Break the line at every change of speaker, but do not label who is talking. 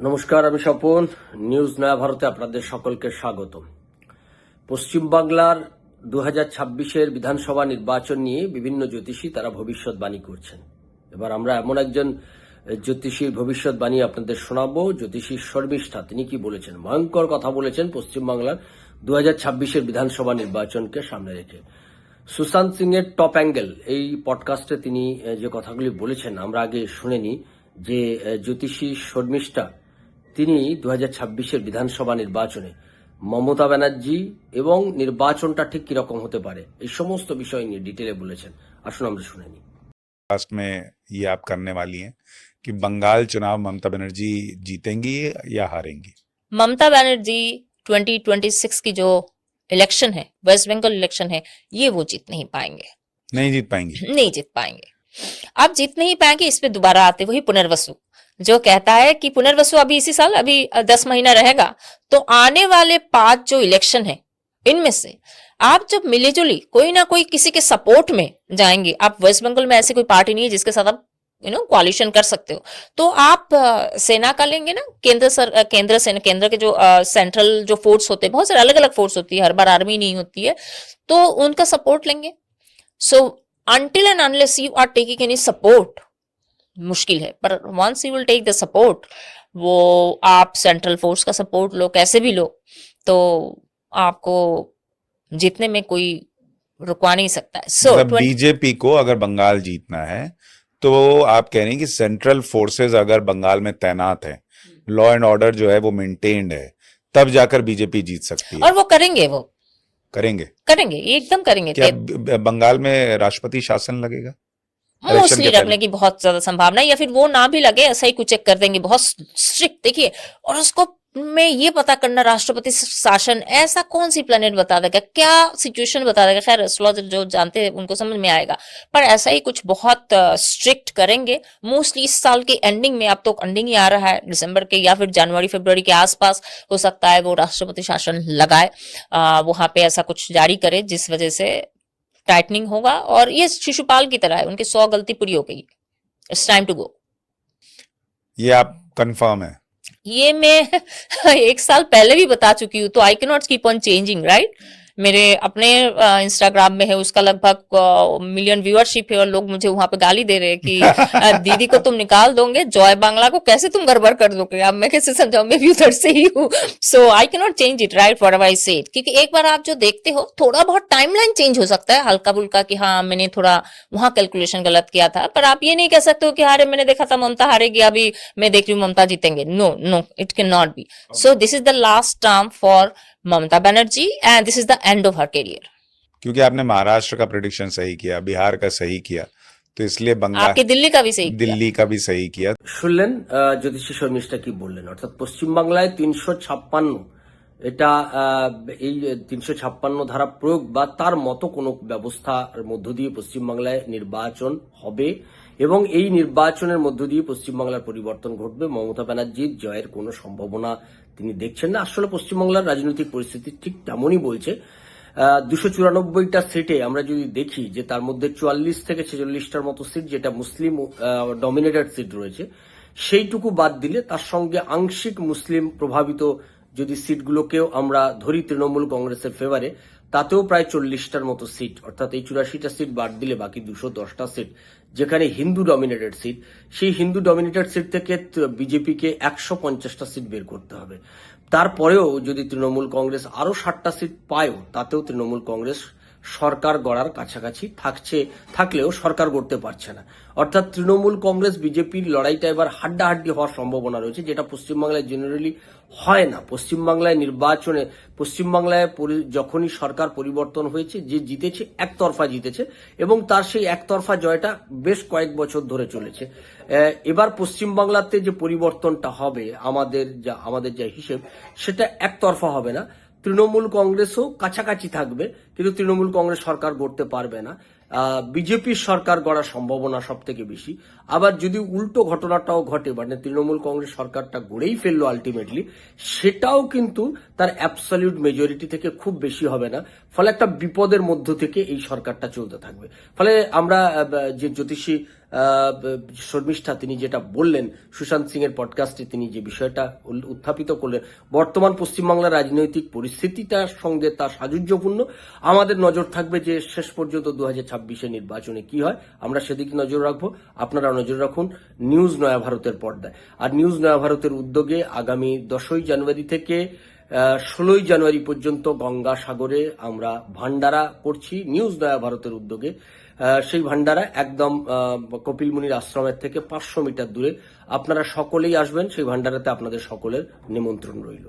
নমস্কার, আমি স্বপন। নিউজ নয়া ভারতে আপনাদের সকলকে স্বাগত পশ্চিমবাংলার দু হাজার ছাব্বিশের বিধানসভা নির্বাচন নিয়ে বিভিন্ন জ্যোতিষী তারা ভবিষ্যৎবাণী করছেন। এবার আমরা এমন একজন জ্যোতিষীর ভবিষ্যৎবাণী আপনাদের শোনাবো। জ্যোতিষী শর্মিষ্ঠা, তিনি কি বলেছেন? ভয়ঙ্কর কথা বলেছেন পশ্চিমবাংলার দু হাজার ছাব্বিশের বিধানসভা নির্বাচনকে সামনে রেখে। সুশান্ত সিং এর টপ অ্যাঙ্গেল, এই পডকাস্টে তিনি যে কথাগুলি বলেছেন, আমরা আগে শুনেনি যে জ্যোতিষী শর্মিষ্ঠা তিনি দু হাজার ছাব্বিশের বিধানসভা নির্বাচনে মমতা ব্যানার্জি এবং নির্বাচনটা ঠিক কিরকম হতে পারে এই সমস্ত বিষয় নিয়ে ডিটেলে বলেছেন আসুন আমরা শুনে নিই
लास्ट में ये आप करने वाली हैं कि बंगाल चुनाव ममता बनर्जी जीतेंगी या हारेंगी
ममता बनर्जी 2026 की जो इलेक्शन है वेस्ट बंगाल इलेक्शन है ये वो जीत नहीं पाएंगे
नहीं जीत पाएंगी
नहीं जीत पाएंगे अब जीत नहीं पाएंगे इस पे दोबारा आते वही पुनर्वसु जो कहता है कि पुनर्वसु अभी इसी साल, अभी दस महीना रहेगा तो आने वाले पाँच जो इलेक्शन है, इनमें से आप जब मिली जुली कोई ना कोई किसी के सपोर्ट में जाएँगे, आप वेस्ट बंगाल में ऐसी कोई पार्टी नहीं है जिसके साथ आप यू नो क्वालिशन कर सकते हो तो आप सेना का लेंगे ना, केंद्र सर केंद्र सेना, केंद्र के जो सेंट्रल जो फोर्स होते हैं, बहुत सारे अलग अलग फोर्स होती है, हर बार आर्मी नहीं होती है तो उनका सपोर्ट लेंगे। So until and unless you are taking any support मुश्किल है। पर once you will take the support वो आप सेंट्रल फोर्स का सपोर्ट लो कैसे भी लो तो आपको जीतने में कोई रुकवा नहीं सकता है। सो
मतलब बीजेपी को अगर बंगाल जीतना है तो आप कह रहे हैं कि सेंट्रल फोर्सेस अगर बंगाल में तैनात है लॉ एंड ऑर्डर जो है वो मेंटेन्ड है तब जाकर बीजेपी जीत सकती है।
और वो करेंगे वो।
करेंगे।
करेंगे एकदम करेंगे।
क्या बंगाल में राष्ट्रपति शासन लगेगा?
मोस्टली रखने की बहुत ज़्यादा संभावना है या फिर वो ना भी लगे ऐसा ही कुछ चेक कर देंगे बहुत स्ट्रिक्ट देखिए और उसको में ये पता करना राष्ट्रपति शासन ऐसा कौन सी प्लेनेट बता देगा? क्या सिचुएशन बता देगा? खैर एस्ट्रोलॉजर जो जानते हैं उनको समझ में आएगा। पर ऐसा ही कुछ बहुत स्ट्रिक्ट करेंगे। मोस्टली इस साल के एंडिंग में अब तो एंडिंग ही आ रहा है दिसंबर के या फिर जनवरी फरवरी के आसपास हो सकता है वो राष्ट्रपति शासन लगाए। वहाँ पे ऐसा कुछ जारी करे जिस वजह से टाइटनिंग होगा और ये शिशुपाल की तरह है उनकी सौ गलती पूरी हो गई। इट्स टाइम टू गो
ये आप कंफर्म है।
ये मैं एक साल पहले भी बता चुकी हूँ तो I can not keep on changing right मेरे अपने इंस्टाग्राम में है उसका लगभग मिलियन व्यूअरशिप है और लोग मुझे वहाँ पे गाली दे रहे हैं कि दीदी को तुम निकाल दोगे जॉय बांग्ला को कैसे तुम गड़बड़ कर दोगे? अब मैं कैसे समझाऊं? मैं भी उधर से ही हूँ। So I can not change it right for I say क्योंकि एक बार आप जो देखते हो थोड़ा बहुत टाइमलाइन चेंज हो सकता है हल्का फुल्का कि हाँ मैंने थोड़ा वहाँ कैलकुलेशन गलत किया था। पर आप ये नहीं कह सकते हो कि अरे मैंने देखा था ममता हारेगी अभी मैं देख रही हूँ ममता जीतेंगे। No no it can not be so this is the last term for Mamata Banerjee and this is the end of her career
क्योंकि आपने महाराष्ट्र का प्रिडिक्शन सही किया बिहार का सही किया तो इसलिए बंगाल
आपकी दिल्ली का भी सही किया।
दिल्ली का भी सही किया
শুনলেন আহ, জ্যোতিষী শর্মিষ্ঠা কি বললেন অর্থাৎ পশ্চিমবাংলায় তিনশো ছাপ্পান্ন এটা আহ, এই তিনশো ছাপ্পান্ন ধারা প্রয়োগ বা তার মতো কোনো ব্যবস্থার মধ্য দিয়ে পশ্চিমবাংলায় নির্বাচন হবে এবং এই নির্বাচনের মধ্য দিয়ে পশ্চিমবাংলার পরিবর্তন ঘটবে। মমতা ব্যানার্জির জয়ের কোনো সম্ভাবনা তিনি দেখছেন না। আসলে পশ্চিমবাংলার রাজনৈতিক পরিস্থিতি ঠিক তেমনই বলছে। দুশো চুরানব্বইটা সিটে আমরা যদি দেখি যে তার মধ্যে চুয়াল্লিশ থেকে ছেচল্লিশটার মতো সিট যেটা মুসলিম ডমিনেটেড সিট রয়েছে, সেইটুকু বাদ দিলে তার সঙ্গে আংশিক মুসলিম প্রভাবিত যদি সিটগুলোকেও আমরা ধরি তৃণমূল কংগ্রেসের ফেভারে তাতেও প্রায় চল্লিশটার মতো সিট অর্থাৎ এই চুরাশিটা সিট বাদ দিলে বাকি দুশো দশটা সিট যেখানে হিন্দু ডমিনেটেড সিট সেই হিন্দু ডমিনেটেড সিট থেকে বিজেপিকে একশো পঞ্চাশটা সিট বের করতে হবে। তারপরেও যদি তৃণমূল কংগ্রেস আরও ষাটটা সিট পায়ও, তাতেও তৃণমূল কংগ্রেস সরকার গড়ার কাছাকাছি থাকছে, থাকলেও সরকার গড়তে পারছে না। অর্থাৎ তৃণমূল কংগ্রেস, বিজেপির লড়াইটা এবার হাড্ডাহাড্ডি হওয়ার সম্ভাবনা রয়েছে, যেটা পশ্চিমবাংলায় জেনারেলি হয় না। পশ্চিমবাংলায় নির্বাচনে, পশ্চিমবাংলায় যখনই সরকার পরিবর্তন হয়েছে, যে জিতেছে, একতরফা জিতেছে, এবং তার সেই একতরফা জয়টা বেশ কয়েক বছর ধরে চলেছে। এবার পশ্চিমবাংলাতে যে পরিবর্তনটা হবে, আমাদের যা আমাদের যা হিসেব, সেটা একতরফা হবে না। তৃণমূল কংগ্রেসও কাছাকাছি থাকবে, কিন্তু তৃণমূল কংগ্রেস সরকার গড়তে পারবে না। বিজেপির সরকার গড়ার সম্ভাবনা সব থেকে বেশি। আবার যদি উল্টো ঘটনাটাও ঘটে মানে তৃণমূল কংগ্রেস সরকারটা গড়েই ফেলল আলটিমেটলি সেটাও কিন্তু তার অ্যাবসলিউট মেজরিটি থেকে খুব বেশি হবে না। ফলে একটা বিপদের মধ্য থেকে এই সরকারটা চলতে থাকবে। ফলে আমরা যে জ্যোতিষী শর্মিষ্ঠা তিনি যেটা বললেন, সুশান্ত সিং এর পডকাস্টে তিনি যে বিষয়টা উত্থাপিত করলেন, বর্তমান পশ্চিমবাংলার রাজনৈতিক পরিস্থিতিটার সঙ্গে তা সাযুজ্যপূর্ণ। আমাদের নজর থাকবে যে শেষ পর্যন্ত দু হাজার নির্বাচনে কি হয়। আমরা সেদিকে নজর রাখব। আপনারা নজর রাখুন নিউজ নয়া ভারতের পর্দায়। আর নিউজ নয়া ভারতের উদ্যোগে আগামী দশই জানুয়ারি থেকে ষোলোই জানুয়ারি পর্যন্ত গঙ্গা সাগরে আমরা ভান্ডারা করছি, নিউজ দয়া ভারতের উদ্যোগে। সেই ভান্ডারা একদম কপিল মুনির আশ্রমের থেকে পাঁচশো মিটার দূরে। আপনারা সকলেই আসবেন, সেই ভান্ডারাতে আপনাদের সকলের নিমন্ত্রণ রইল।